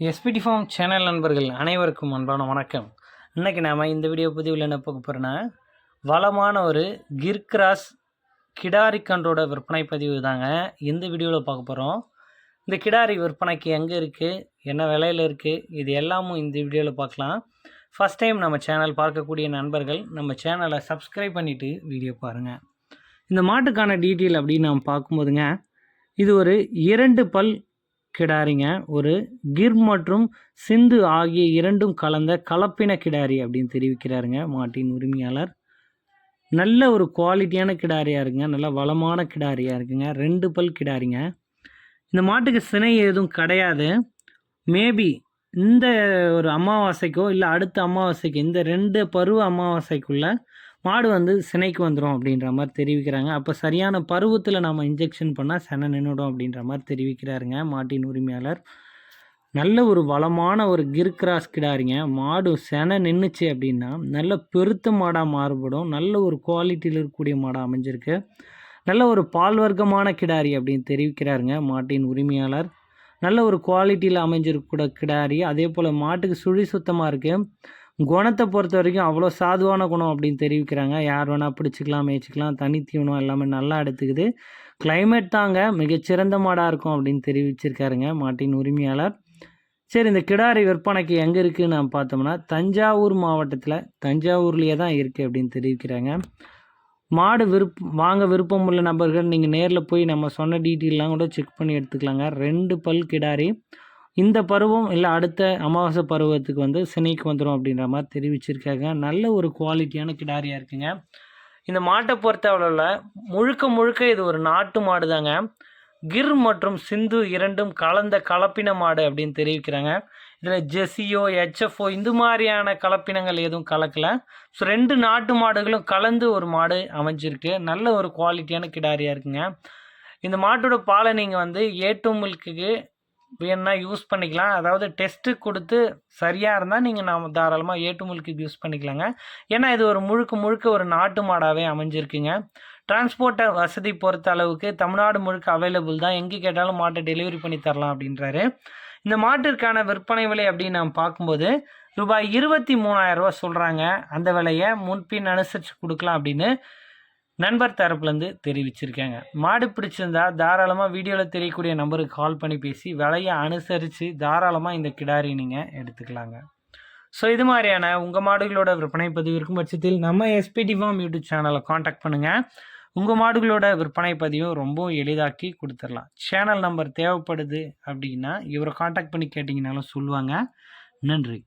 SPD form channel நண்பர்கள் அனைவருக்கும் அன்பான வணக்கம். இன்றைக்கி நாம் இந்த வீடியோ பதிவில் என்ன பார்க்க போகிறோன்னா வளமான ஒரு கிர்கிராஸ் கிடாரி கன்றோட விற்பனை பதிவு தாங்க இந்த வீடியோவில் பார்க்க போகிறோம் இந்த கிடாரி விற்பனைக்கு எங்கே இருக்குது என்ன விலையில் இருக்குது இது எல்லாமும் இந்த வீடியோவில் பார்க்கலாம். ஃபஸ்ட் டைம் நம்ம சேனல் பார்க்கக்கூடிய நண்பர்கள் நம்ம சேனலை சப்ஸ்கிரைப் பண்ணிவிட்டு வீடியோ பாருங்கள் இந்த மாட்டுக்கான டீட்டெயில் அப்படின்னு நம்ம பார்க்கும்போதுங்க இது ஒரு இரண்டு பல் கிடாரிங்க. ஒரு கிர் மற்றும் சிந்து ஆகிய இரண்டும் கலந்த கலப்பின கிடாரி அப்படின்னு தெரிவிக்கிறாருங்க மாட்டின் உரிமையாளர். நல்ல ஒரு குவாலிட்டியான கிடாரியாக இருக்குங்க. நல்ல வளமான கிடாரியாக இருக்குங்க. ரெண்டு பல் கிடாரிங்க. இந்த மாட்டுக்கு சினை எதுவும் கிடையாது. மேபி இந்த ஒரு அமாவாசைக்கோ இல்லை அடுத்த அமாவாசைக்கு இந்த ரெண்டு பருவ அமாவாசைக்குள்ளே மாடு வந்து சினைக்கு வந்துடும் அப்படின்ற மாதிரி தெரிவிக்கிறாங்க. அப்போ சரியான பருவத்தில் நம்ம இன்ஜெக்ஷன் பண்ணால் செனை நின்றுடும் அப்படின்ற மாதிரி தெரிவிக்கிறாருங்க மாட்டின் உரிமையாளர். நல்ல ஒரு வளமான ஒரு கிர்கிராஸ் கிடாரிங்க. மாடு செனை நின்றுச்சு அப்படின்னா நல்ல பெருத்த மாடாக மாறுபடும். நல்ல ஒரு குவாலிட்டியில் இருக்கக்கூடிய மாடாக அமைஞ்சிருக்கு. நல்ல ஒரு பால் வர்க்கமான கிடாரி அப்படின்னு தெரிவிக்கிறாருங்க மாட்டின் உரிமையாளர். நல்ல ஒரு குவாலிட்டியில் அமைஞ்சிருக்கூட கிடாரி. அதே போல் மாட்டுக்கு சுழி சுத்தமாக இருக்குது குணத்தை பொறுத்த வரைக்கும் அவ்வளோ சாதுவான குணம் அப்படின்னு தெரிவிக்கிறாங்க. யார் வேணால் பிடிச்சிக்கலாம் மேய்ச்சிக்கலாம் தனி தீவனம் எல்லாமே நல்லா எடுத்துக்குது. கிளைமேட் தாங்க மிகச்சிறந்த மாடாக இருக்கும் அப்படின்னு தெரிவிச்சிருக்காருங்க மாட்டின் உரிமையாளர். சரி இந்த கிடாரி விற்பனைக்கு எங்கே இருக்குதுன்னு நம்ம பார்த்தோம்னா தஞ்சாவூர் மாவட்டத்தில் தஞ்சாவூர்லேயே தான் இருக்குது அப்படின்னு தெரிவிக்கிறாங்க. மாடு விருப் வாங்க விருப்பம் உள்ள நபர்கள் நீங்கள் நேரில் போய் நம்ம சொன்ன டீட்டெயிலெலாம் கூட செக் பண்ணி எடுத்துக்கலாங்க. ரெண்டு பல் கிடாரி இந்த பருவம் இல்லை அடுத்த அமாவாசை பருவத்துக்கு வந்து சினைக்கு வந்துடும் அப்படின்ற மாதிரி தெரிவிச்சிருக்காங்க. நல்ல ஒரு குவாலிட்டியான கிடாரியாக இருக்குங்க. இந்த மாட்டை பொறுத்தவரையில் முழுக்க முழுக்க இது ஒரு நாட்டு மாடு தாங்க கிர் மற்றும் சிந்து இரண்டும் கலந்த கலப்பின மாடு அப்படின்னு தெரிவிக்கிறாங்க. இதில் ஜெஸியோ ஹெச்எஃப்ஓ இந்த மாதிரியான கலப்பினங்கள் எதுவும் கலக்கலை. ஸோ ரெண்டு நாட்டு மாடுகளும் கலந்து ஒரு மாடு அமைஞ்சிருக்கு. நல்ல ஒரு குவாலிட்டியான கிடாரியாக இருக்குங்க. இந்த மாட்டோட பாலை நீங்கள் வந்து ஏட்டு மில்க்குக்கு வேணுன்னா யூஸ் பண்ணிக்கலாம். அதாவது டெஸ்ட்டு கொடுத்து சரியாக இருந்தால் நீங்கள் நாம் தாராளமாக ஏட்டு முழுக்கு யூஸ் பண்ணிக்கலாங்க. ஏன்னா இது ஒரு முழுக்க முழுக்க ஒரு நாட்டு மாடாகவே அமைஞ்சிருக்குங்க. டிரான்ஸ்போர்ட்டை வசதி பொறுத்த அளவுக்கு தமிழ்நாடு முழுக்க அவைலபிள் தான். எங்கே கேட்டாலும் மாட்டை டெலிவரி பண்ணி தரலாம் அப்படின்றாரு. இந்த மாட்டிற்கான விற்பனை விலை அப்படின்னு நம்ம பார்க்கும்போது ரூபாய் இருபத்தி மூணாயிரரூவா சொல்கிறாங்க அந்த விலையை முன்பின் அனுசரித்து கொடுக்கலாம் அப்படின்னு நண்பர் தரப்புலேருந்து தெரிவிச்சிருக்காங்க. மாடு பிடிச்சிருந்தா தாராளமாக வீடியோவில் தெரியக்கூடிய நம்பருக்கு கால் பண்ணி பேசி விலையை அனுசரித்து தாராளமாக இந்த கிடாரி நீங்கள் எடுத்துக்கலாங்க. ஸோ இது மாதிரியான உங்கள் மாடுகளோட விற்பனை பதிவு இருக்கும் பட்சத்தில் நம்ம எஸ்பிடி ஃபார்ம் யூடியூப் சேனலை காண்டாக்ட் பண்ணுங்கள் உங்கள் மாடுகளோட விற்பனை பதிவும் ரொம்ப எளிதாக்கி கொடுத்துடலாம் சேனல் நம்பர் தேவைப்படுது அப்படின்னா இவரை காண்டாக்ட் பண்ணி கேட்டிங்கனாலும் சொல்லுவாங்க. நன்றி.